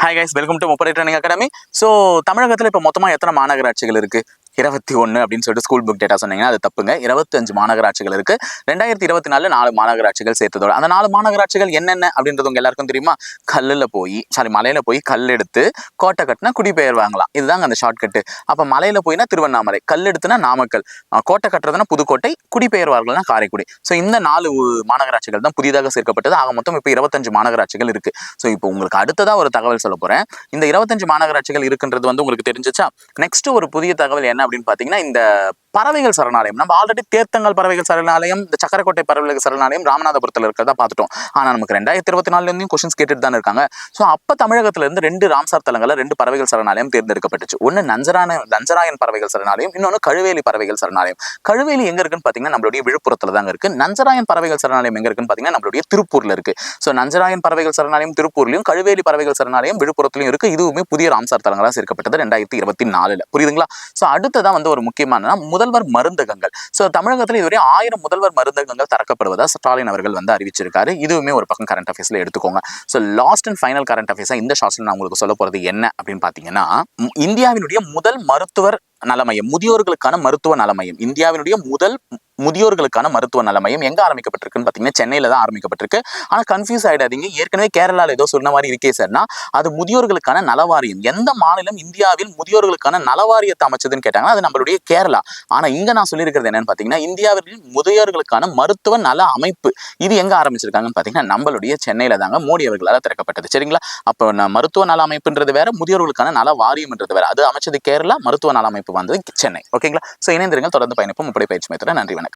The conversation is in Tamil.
ஹாய் கைஸ் வெல்கம் டு முப்படை ட்ரைனிங் அகாடமி ஸோ தமிழகத்தில் இப்போ மொத்தமாக எத்தனை மாநகராட்சிகள் இருக்கு? இருபத்தி ஒன்று அப்படின்னு சொல்லிட்டு ஸ்கூல் புக் டேட்டா சொன்னீங்கன்னா அது தப்புங்க. இருபத்தஞ்சு மாநகராட்சிகள் இருக்கு. ரெண்டாயிரத்தி இருபத்தி நாலு நாலு மாநகராட்சிகள் சேர்த்ததோட. அந்த நாலு மாநகராட்சிகள் என்னென்ன அப்படின்றது உங்க எல்லாருக்கும் தெரியுமா? கல்லில் போய் சாரி மலையில போய் கல் எடுத்து கோட்டை கட்டினா குடிபெயர்வாங்களாம் இதுதாங்க அந்த ஷார்ட்கட்டு அப்போ மலையில போயினா திருவண்ணாமலை கல் எடுத்துனா நாமக்கல். கோட்டை கட்டுறதுனா புதுக்கோட்டை குடிபெயர்வார்கள்னா காரைக்குடி. ஸோ இந்த நாலு மாநகராட்சிகள் தான் புதிதாக சேர்க்கப்பட்டது. ஆக மொத்தம் இப்போ இருபத்தஞ்சு மாநகராட்சிகள் இருக்கு. ஸோ இப்போ உங்களுக்கு அடுத்ததாக ஒரு தகவல் சொல்ல போறேன். இந்த இருபத்தஞ்சு மாநகராட்சிகள் இருக்குன்றது வந்து உங்களுக்கு தெரிஞ்சிச்சா? நெக்ஸ்ட் ஒரு புதிய தகவல் என்ன அப்படின்னு பார்த்தீங்கன்னா இந்த பறவைகள் சரணாலயம். நம்ம ஆல்ரெடி தேர்த்தங்கள் பறவைகள் சரணாலயம் இந்த சக்கரக்கோட்டை பறவைகள் சரணாலயம் ராமநாதபுரத்தில் இருக்கிறதா பார்த்துட்டோம். ஆனால் நமக்கு ரெண்டாயிரத்தி இருபத்தி நாலுலேயும் கொஸ்டின்ஸ் கேட்டுட்டு தான் இருக்காங்க. ஸோ அப்போ தமிழகத்துல இருந்து ரெண்டு ராம்சார் தலங்களில் ரெண்டு பறவைகள் சரணாலயம் தேர்ந்தெடுக்கப்பட்டுச்சு. ஒன்று நஞ்சரான நஞ்சராயன் பறவைகள் சரணாலயம் இன்னொன்று கழுவேலி பறவைகள் சரணாலயம். கழுவேலி எங்க இருக்குன்னு பார்த்தீங்கன்னா நம்மளுடைய விழுப்புரத்தில் தாங்க இருக்கு. நஞ்சராயன் பறவைகள் சரணாலயம் எங்க இருக்குன்னு பார்த்தீங்கன்னா நம்மளுடைய திருப்பூர்ல இருக்கு. ஸோ நஞ்சராயன் பறவைகள் சரணாலயம் திருப்பூர்லையும் கழுவேலி பறவைகள் சரணாலயம் விழுப்புரத்துலையும் இருக்கு. இதுவுமே புதிய ராம்சார் தலங்களாக சேர்க்கப்பட்டது ரெண்டாயிரத்தி இருபத்தி நாலுல. புரியுதுங்களா? ஸோ அடுத்ததான் வந்து ஒரு முக்கியமான முதல்வர் மருந்தகங்கள். ஸோ தமிழகத்தில் இதுவரை ஆயிரம் முதல்வர் மருந்தகங்கள் திறக்கப்படுவதா ஸ்டாலின் அவர்கள் வந்து அறிவிச்சிருக்காரு. இதுவுமே ஒரு பக்கம் கரண்ட் அஃபேர்ஸில் எடுத்துக்கோங்க. So last and final current அஃபேர்ஸாக இந்த ஷார்ட்ஸில் நான் உங்களுக்கு சொல்ல போறது என்ன அப்படின்னு பார்த்தீங்கன்னா இந்தியாவினுடைய முதல் மருத்துவர் நலமையம் முதியோர்களுக்கான மருத்துவ நலமையம் இந்தியாவினுடைய முதல் முதியோர்களுக்கான மருத்துவ நலமையம் எங்க ஆரம்பிக்கப்பட்டிருக்குன்னு பார்த்தீங்கன்னா சென்னையில தான் ஆரம்பிக்கப்பட்டிருக்கு. ஆனால் கன்ஃபியூஸ் ஆயிடாதீங்க. ஏற்கனவே கேரளாவில் ஏதோ சொன்ன மாதிரி இருக்கே சார்னா அது முதியோர்களுக்கான நலவாரியம். எந்த மாநிலம் இந்தியாவில் முதியோர்களுக்கான நலவாரியத்தை அமைச்சதுன்னு கேட்டாங்கன்னா அது நம்மளுடைய கேரளா. ஆனா இங்க நான் சொல்லியிருக்கிறது என்னன்னு பார்த்தீங்கன்னா இந்தியாவில் முதியோர்களுக்கான மருத்துவ நல அமைப்பு இது எங்க ஆரம்பிச்சிருக்காங்கன்னு பார்த்தீங்கன்னா நம்மளுடைய சென்னையில தாங்க மோடி அவர்களால் திறக்கப்பட்டது. சரிங்களா? அப்போ நான் மருத்துவ நல அமைப்புன்றது வேற முதியோர்களுக்கான நல வாரியம்ன்றது வேற. அது அமைச்சது கேரளா மருத்துவ நல அமைப்பு வந்தது சென்னை. ஓகேங்களா? ஸோ இணைந்திருங்கள். தொடர்ந்து பயணிப்போம். முப்படை பயிற்சி மையத்தோட நன்றி வணக்கம்.